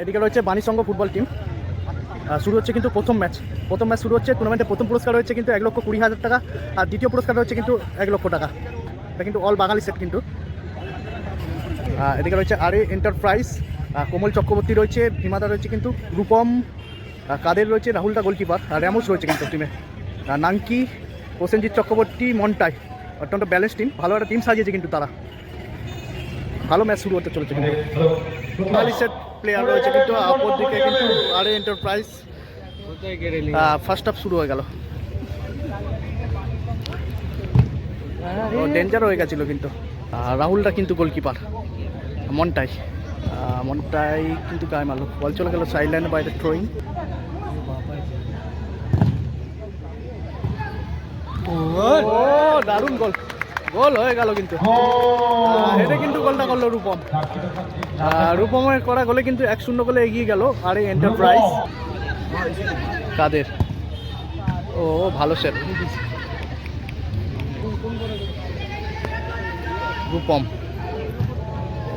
এদিকে রয়েছে বাণীসংঘ football team শুরু হচ্ছে কিন্তু প্রথম ম্যাচ প্রথম ম্যাচ শুরু হচ্ছে টুর্নামেন্টের প্রথম পুরস্কার রয়েছে কিন্তু এক লক্ষ কুড়ি হাজার টাকা আর দ্বিতীয় পুরস্কার রয়েছে কিন্তু এক লক্ষ টাকা। এটা কিন্তু অল বাঙালি সেট কিন্তু। এদিকে রয়েছে আরে এন্টারপ্রাইজ কোমল চক্রবর্তী রয়েছে ভীমাদা রয়েছে কিন্তু রূপম কাদের রয়েছে রাহুলদা গোলকিপার আর র্যামোস রয়েছে কিন্তু টিমে নাঙ্কি প্রসেনজিৎ চক্রবর্তী মন্টাই অত্যন্ত ব্যালেন্স টিম ভালো একটা টিম সাজিয়েছে কিন্তু তারা। ভালো ম্যাচ শুরু হতে চলেছে কিন্তু। সেট প্লেয়ার রয়েছে কিন্তু অপর দিকে কিন্তু আরে এন্টারপ্রাইজ ফার্স্ট হাফ শুরু হয়ে গেল। ডেঞ্জার হয়ে গেছিল কিন্তু। রাহুলটা কিন্তু গোলকিপার মনটাই। মনটাই কিন্তু গায়ে মারলো। বল চলে গেল সাইড লাইনের বাইরে থ্রোয়িং ও দারুণ গোল গোল হয়ে গেল কিন্তু। এটা কিন্তু গোলটা করল রূপম। আহ, রূপমের করা গোলে কিন্তু এক শূন্য গোলে এগিয়ে গেল আর এই এন্টারপ্রাইজ কাদের? ও ভালো সেট রূপম।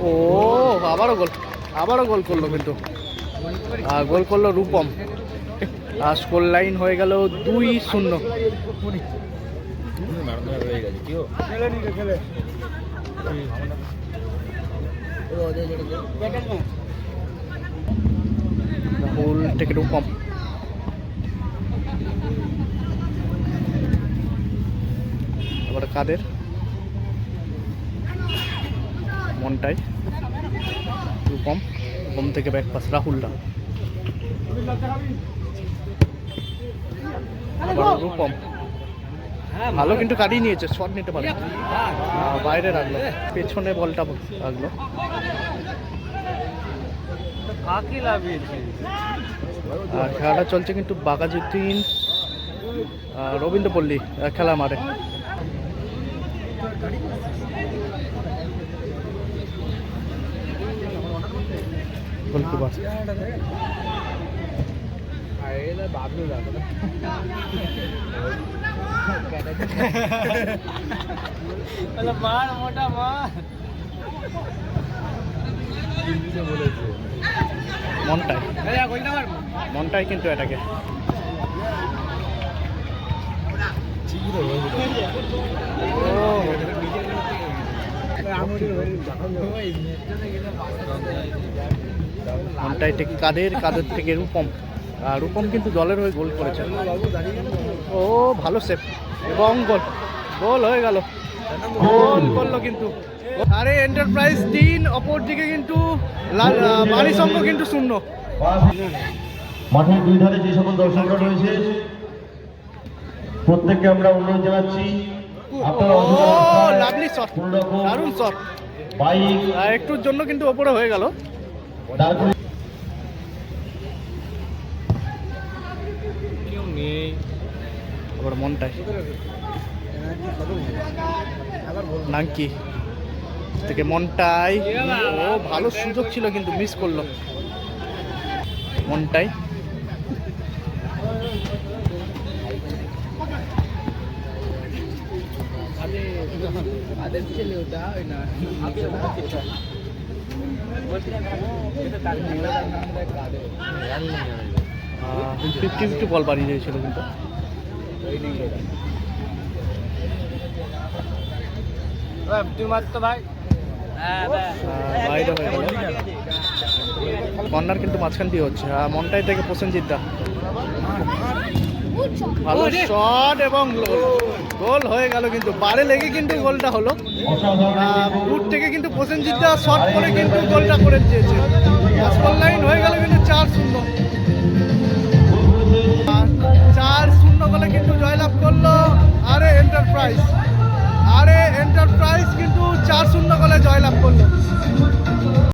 ও আবারও গোল। আবারও গোল করল কিন্তু। গোল করল রূপম। আর স্কোর লাইন হয়ে গেল দুই শূন্য। রাহুল থেকে রূপম এবার কাদের? মনটাই। রূপম রূপম থেকে ব্যাক পাস রাহুলটা আবার রূপম ভালো কিন্তু কাটিয়ে নিয়েছে শট নিতে পারে বাইরে রাখল পেছনে বলটা রাখল। আর খেলাটা চলছে কিন্তু বাগাজুদ্দিন রবীন্দ্রপল্লী খেলা মারে গোলকিপার মনটাই। মনটাই কিন্তু এটাকে। মনটাই থেকে কাদের কাদের থেকে রূপম? আর রূপম কিন্তু দলের হয়ে গোল করেছে। ও ভালো সেফ এবং গোল। গোল হয়ে গেল। গোল করল কিন্তু। আরে এন্টারপ্রাইজ তিন অপর দিকে কিন্তু বাড়ি সঙ্গ কিন্তু শূন্য। মাঠের দুই ধারে যে সকল দর্শকরা রয়েছে প্রত্যেককে আমরা অনুরোধ জানাচ্ছি। ও লাভলি শট কোনো রকম দারুণ শট বাইক একটুর জন্য কিন্তু ওপরে হয়ে গেল। মনটাই। নাঙ্কি থেকে মনটাই। ও, ভালো সুযোগ ছিল কিন্তু মিস করল। মনটাই। ফিফটি ফিফটি বল বাড়িয়ে দিয়েছিল কিন্তু। হয়ে কর্নার কিন্তু মাঝখান দিয়ে হচ্ছে মনটাই থেকে প্রসেনজিৎ দা ভালো শট এবং গোল হয়ে গেল কিন্তু বারে লেগে কিন্তু গোলটা হলো। বুট থেকে কিন্তু প্রসেনজিৎ দা শট করে কিন্তু গোলটা করে দিয়েছে। লাইন হয়ে গেল কিন্তু চার শূন্য।